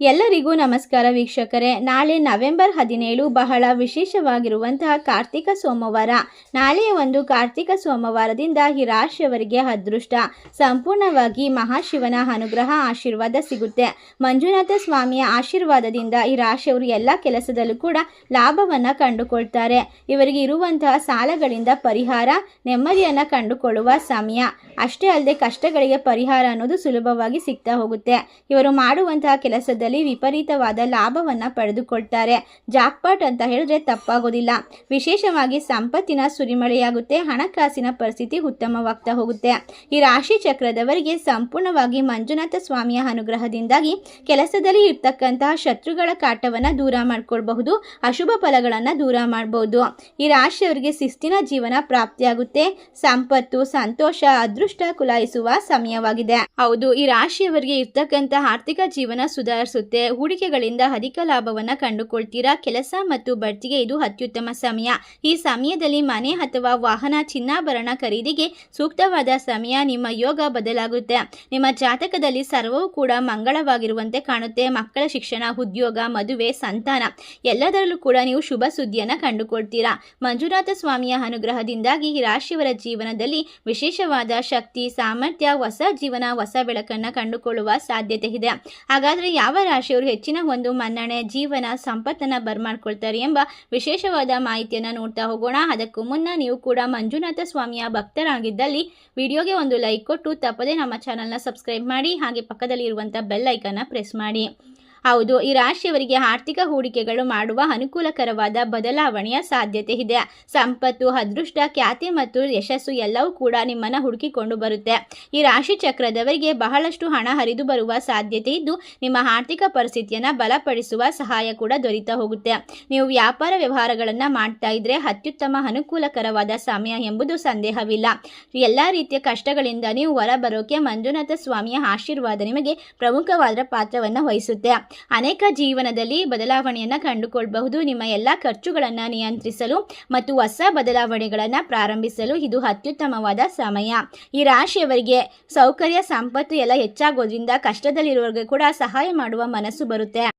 ಎಲ್ಲರಿಗೂ ನಮಸ್ಕಾರ ವೀಕ್ಷಕರೇ. ನಾಳೆ ನವೆಂಬರ್ ಹದಿನೇಳು ಬಹಳ ವಿಶೇಷವಾಗಿರುವಂತಹ ಕಾರ್ತಿಕ ಸೋಮವಾರ. ನಾಳೆಯ ಒಂದು ಕಾರ್ತಿಕ ಸೋಮವಾರದಿಂದ ಈ ರಾಶಿಯವರಿಗೆ ಅದೃಷ್ಟ. ಸಂಪೂರ್ಣವಾಗಿ ಮಹಾಶಿವನ ಅನುಗ್ರಹ ಆಶೀರ್ವಾದ ಸಿಗುತ್ತೆ. ಮಂಜುನಾಥ ಸ್ವಾಮಿಯ ಆಶೀರ್ವಾದದಿಂದ ಈ ರಾಶಿಯವರು ಎಲ್ಲ ಕೆಲಸದಲ್ಲೂ ಕೂಡ ಲಾಭವನ್ನು ಕಂಡುಕೊಳ್ತಾರೆ. ಇವರಿಗೆ ಇರುವಂತಹ ಸಾಲಗಳಿಂದ ಪರಿಹಾರ, ನೆಮ್ಮದಿಯನ್ನು ಕಂಡುಕೊಳ್ಳುವ ಸಮಯ. ಅಷ್ಟೇ ಅಲ್ಲದೆ ಕಷ್ಟಗಳಿಗೆ ಪರಿಹಾರ ಅನ್ನೋದು ಸುಲಭವಾಗಿ ಸಿಗ್ತಾ ಹೋಗುತ್ತೆ. ಇವರು ಮಾಡುವಂತಹ ಕೆಲಸದಲ್ಲಿ ವಿಪರೀತವಾದ ಲಾಭವನ್ನ ಪಡೆದುಕೊಳ್ತಾರೆ. ಜಾಕ್ಪಾಟ್ ಅಂತ ಹೇಳಿದ್ರೆ ತಪ್ಪಾಗೋದಿಲ್ಲ. ವಿಶೇಷವಾಗಿ ಸಂಪತ್ತಿನ ಸುರಿಮಳೆಯಾಗುತ್ತೆ, ಹಣಕಾಸಿನ ಪರಿಸ್ಥಿತಿ ಉತ್ತಮವಾಗ್ತಾ ಹೋಗುತ್ತೆ. ಈ ರಾಶಿ ಚಕ್ರದವರಿಗೆ ಸಂಪೂರ್ಣವಾಗಿ ಮಂಜುನಾಥ ಸ್ವಾಮಿಯ ಅನುಗ್ರಹದಿಂದಾಗಿ ಕೆಲಸದಲ್ಲಿ ಇರ್ತಕ್ಕಂತಹ ಶತ್ರುಗಳ ಕಾಟವನ್ನ ದೂರ ಮಾಡ್ಕೊಳ್ಬಹುದು, ಅಶುಭ ಫಲಗಳನ್ನ ದೂರ ಮಾಡಬಹುದು ಈ ರಾಶಿಯವರಿಗೆ ಶಿಸ್ತಿನ ಜೀವನ ಪ್ರಾಪ್ತಿಯಾಗುತ್ತೆ. ಸಂಪತ್ತು, ಸಂತೋಷ, ಅದೃಷ್ಟ ಕುಲಾಯಿಸುವ ಸಮಯವಾಗಿದೆ. ಹೌದು, ಈ ರಾಶಿಯವರಿಗೆ ಇರ್ತಕ್ಕಂತಹ ಆರ್ಥಿಕ ಜೀವನ ಸುಧಾರಿಸುತ್ತೆ ಹೂಡಿಕೆಗಳಿಂದ ಅಧಿಕ ಲಾಭವನ್ನು ಕಂಡುಕೊಳ್ತೀರಾ? ಕೆಲಸ ಮತ್ತು ಬಡ್ತಿಗೆ ಇದು ಅತ್ಯುತ್ತಮ ಸಮಯ. ಈ ಸಮಯದಲ್ಲಿ ಮನೆ ಅಥವಾ ವಾಹನ ಚಿನ್ನಾಭರಣ ಖರೀದಿಗೆ ಸೂಕ್ತವಾದ ಸಮಯ ನಿಮ್ಮ ಯೋಗ ಬದಲಾಗುತ್ತೆ. ನಿಮ್ಮ ಜಾತಕದಲ್ಲಿ ಸರ್ವವೂ ಕೂಡ ಮಂಗಳವಾಗಿರುವಂತೆ ಕಾಣುತ್ತೆ. ಮಕ್ಕಳ ಶಿಕ್ಷಣ, ಉದ್ಯೋಗ, ಮದುವೆ, ಸಂತಾನ ಎಲ್ಲದರಲ್ಲೂ ಕೂಡ ನೀವು ಶುಭ ಸುದ್ದಿಯನ್ನು ಕಂಡುಕೊಳ್ತೀರಾ? ಮಂಜುನಾಥ ಸ್ವಾಮಿಯ ಅನುಗ್ರಹದಿಂದಾಗಿ ರಾಶಿಯವರ ಜೀವನದಲ್ಲಿ ವಿಶೇಷವಾದ ಶಕ್ತಿ, ಸಾಮರ್ಥ್ಯ, ಹೊಸ ಜೀವನ, ಹೊಸ ಬೆಳಕನ್ನು ಕಂಡುಕೊಳ್ಳುವ ಸಾಧ್ಯತೆ ಇದೆ. ಹಾಗಾದರೆ ಯಾವ ರಾಶಿಯವರು ಹೆಚ್ಚಿನ ಒಂದು ಮನ್ನಣೆ, ಜೀವನ, ಸಂಪತ್ತನ್ನು ಬರ್ಮಾಡ್ಕೊಳ್ತಾರೆ ಎಂಬ ವಿಶೇಷವಾದ ಮಾಹಿತಿಯನ್ನು ನೋಡ್ತಾ ಹೋಗೋಣ. ಅದಕ್ಕೂ ಮುನ್ನ ನೀವು ಕೂಡ ಮಂಜುನಾಥ ಸ್ವಾಮಿಯ ಭಕ್ತರಾಗಿದ್ದಲ್ಲಿ ವಿಡಿಯೋಗೆ ಒಂದು ಲೈಕ್ ಕೊಟ್ಟು ತಪ್ಪದೇ ನಮ್ಮ ಚಾನಲ್ನ ಸಬ್ಸ್ಕ್ರೈಬ್ ಮಾಡಿ ಹಾಗೆ ಪಕ್ಕದಲ್ಲಿ ಇರುವಂಥ ಬೆಲ್ ಐಕನ್ನ ಪ್ರೆಸ್ ಮಾಡಿ. ಹೌದು, ಈ ರಾಶಿಯವರಿಗೆ ಆರ್ಥಿಕ ಹೂಡಿಕೆಗಳು ಮಾಡುವ ಅನುಕೂಲಕರವಾದ ಬದಲಾವಣೆಯ ಸಾಧ್ಯತೆ ಇದೆ. ಸಂಪತ್ತು, ಅದೃಷ್ಟ, ಖ್ಯಾತಿ ಮತ್ತು ಯಶಸ್ಸು ಎಲ್ಲವೂ ಕೂಡ ನಿಮ್ಮನ್ನು ಹುಡುಕಿಕೊಂಡು ಬರುತ್ತೆ. ಈ ರಾಶಿ ಚಕ್ರದವರಿಗೆ ಬಹಳಷ್ಟು ಹಣ ಹರಿದು ಬರುವ ಸಾಧ್ಯತೆ ಇದ್ದು, ನಿಮ್ಮ ಆರ್ಥಿಕ ಪರಿಸ್ಥಿತಿಯನ್ನು ಬಲಪಡಿಸುವ ಸಹಾಯ ಕೂಡ ದೊರೀತಾ ಹೋಗುತ್ತೆ. ನೀವು ವ್ಯಾಪಾರ ವ್ಯವಹಾರಗಳನ್ನು ಮಾಡ್ತಾ ಇದ್ರೆ ಅತ್ಯುತ್ತಮ ಅನುಕೂಲಕರವಾದ ಸಮಯ ಎಂಬುದು ಸಂದೇಹವಿಲ್ಲ. ಎಲ್ಲ ರೀತಿಯ ಕಷ್ಟಗಳಿಂದ ನೀವು ಹೊರಬರೋಕೆ ಮಂಜುನಾಥ ಸ್ವಾಮಿಯ ಆಶೀರ್ವಾದ ನಿಮಗೆ ಪ್ರಮುಖವಾದ ಪಾತ್ರವನ್ನು ವಹಿಸುತ್ತೆ. ಅನೇಕ ಜೀವನದಲ್ಲಿ ಬದಲಾವಣೆಯನ್ನು ಕಂಡುಕೊಳ್ಳಬಹುದು ನಿಮ್ಮ ಎಲ್ಲ ಖರ್ಚುಗಳನ್ನು ನಿಯಂತ್ರಿಸಲು ಮತ್ತು ಹೊಸ ಬದಲಾವಣೆಗಳನ್ನು ಪ್ರಾರಂಭಿಸಲು ಇದು ಅತ್ಯುತ್ತಮವಾದ ಸಮಯ. ಈ ರಾಶಿಯವರಿಗೆ ಸೌಕರ್ಯ, ಸಂಪತ್ತು ಎಲ್ಲ ಹೆಚ್ಚಾಗೋದ್ರಿಂದ ಕಷ್ಟದಲ್ಲಿರುವವರಿಗೆ ಕೂಡ ಸಹಾಯ ಮಾಡುವ ಮನಸ್ಸು ಬರುತ್ತೆ.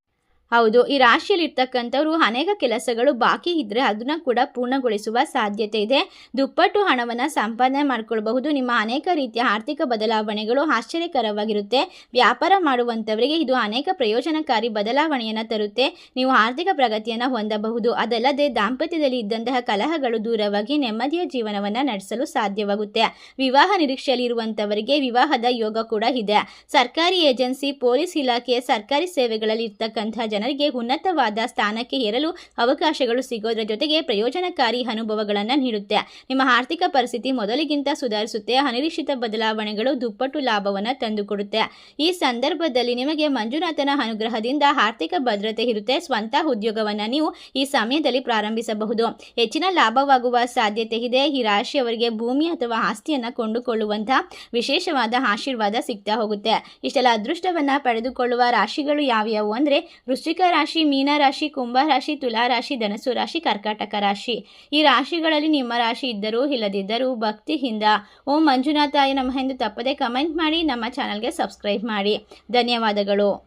ಹೌದು, ಈ ರಾಶಿಯಲ್ಲಿ ಇರ್ತಕ್ಕಂಥವ್ರು ಅನೇಕ ಕೆಲಸಗಳು ಬಾಕಿ ಇದ್ದರೆ ಅದನ್ನು ಕೂಡ ಪೂರ್ಣಗೊಳಿಸುವ ಸಾಧ್ಯತೆ ಇದೆ. ದುಪ್ಪಟ್ಟು ಹಣವನ್ನು ಸಂಪಾದನೆ ಮಾಡ್ಕೊಳ್ಬಹುದು. ನಿಮ್ಮ ಅನೇಕ ರೀತಿಯ ಆರ್ಥಿಕ ಬದಲಾವಣೆಗಳು ಆಶ್ಚರ್ಯಕರವಾಗಿರುತ್ತೆ. ವ್ಯಾಪಾರ ಮಾಡುವಂಥವರಿಗೆ ಇದು ಅನೇಕ ಪ್ರಯೋಜನಕಾರಿ ಬದಲಾವಣೆಯನ್ನು ತರುತ್ತೆ. ನೀವು ಆರ್ಥಿಕ ಪ್ರಗತಿಯನ್ನು ಹೊಂದಬಹುದು. ಅದಲ್ಲದೆ ದಾಂಪತ್ಯದಲ್ಲಿ ಇದ್ದಂತಹ ಕಲಹಗಳು ದೂರವಾಗಿ ನೆಮ್ಮದಿಯ ಜೀವನವನ್ನು ನಡೆಸಲು ಸಾಧ್ಯವಾಗುತ್ತೆ. ವಿವಾಹ ನಿರೀಕ್ಷೆಯಲ್ಲಿ ಇರುವಂಥವರಿಗೆ ವಿವಾಹದ ಯೋಗ ಕೂಡ ಇದೆ. ಸರ್ಕಾರಿ ಏಜೆನ್ಸಿ, ಪೊಲೀಸ್ ಇಲಾಖೆ ಸರ್ಕಾರಿ ಸೇವೆಗಳಲ್ಲಿ ಇರ್ತಕ್ಕಂತಹ ಜನರಿಗೆ ಉನ್ನತವಾದ ಸ್ಥಾನಕ್ಕೆ ಏರಲು ಅವಕಾಶಗಳು ಸಿಗೋದ್ರ ಜೊತೆಗೆ ಪ್ರಯೋಜನಕಾರಿ ಅನುಭವಗಳನ್ನು ನೀಡುತ್ತೆ. ನಿಮ್ಮ ಆರ್ಥಿಕ ಪರಿಸ್ಥಿತಿ ಮೊದಲಿಗಿಂತ ಸುಧಾರಿಸುತ್ತೆ. ಅನಿರೀಕ್ಷಿತ ಬದಲಾವಣೆಗಳು ದುಪ್ಪಟ್ಟು ಲಾಭವನ್ನು ತಂದುಕೊಡುತ್ತೆ. ಈ ಸಂದರ್ಭದಲ್ಲಿ ನಿಮಗೆ ಮಂಜುನಾಥನ ಅನುಗ್ರಹದಿಂದ ಆರ್ಥಿಕ ಭದ್ರತೆ ಇರುತ್ತೆ. ಸ್ವಂತ ಉದ್ಯೋಗವನ್ನು ನೀವು ಈ ಸಮಯದಲ್ಲಿ ಪ್ರಾರಂಭಿಸಬಹುದು. ಹೆಚ್ಚಿನ ಲಾಭವಾಗುವ ಸಾಧ್ಯತೆ ಇದೆ. ಈ ರಾಶಿಯವರಿಗೆ ಭೂಮಿ ಅಥವಾ ಆಸ್ತಿಯನ್ನು ಕೊಂಡುಕೊಳ್ಳುವಂತಹ ವಿಶೇಷವಾದ ಆಶೀರ್ವಾದ ಸಿಗ್ತಾ ಹೋಗುತ್ತೆ. ಇಷ್ಟೆಲ್ಲ ಅದೃಷ್ಟವನ್ನು ಪಡೆದುಕೊಳ್ಳುವ ರಾಶಿಗಳು ಯಾವ್ಯಾವು ಅಂದರೆ ವೃಶ್ಚಿಕ ರಾಶಿ, ಮೀನ ರಾಶಿ, ಕುಂಭ ರಾಶಿ, ತುಲಾ ರಾಶಿ ಧನಸು ರಾಶಿ, ಕರ್ಕಾಟಕ ರಾಶಿ. ಈ ರಾಶಿಗಳಲ್ಲಿ ನಿಮ್ಮ ರಾಶಿ ಇದ್ದರೂ ಇಲ್ಲದಿದ್ದರೂ ಭಕ್ತಿಯಿಂದ ಓಂ ಮಂಜುನಾಥಾಯ ನಮಃ ಎಂದು ತಪ್ಪದೆ ಕಮೆಂಟ್ ಮಾಡಿ, ನಮ್ಮ ಚಾನಲ್ಗೆ ಸಬ್ಸ್ಕ್ರೈಬ್ ಮಾಡಿ. ಧನ್ಯವಾದಗಳು.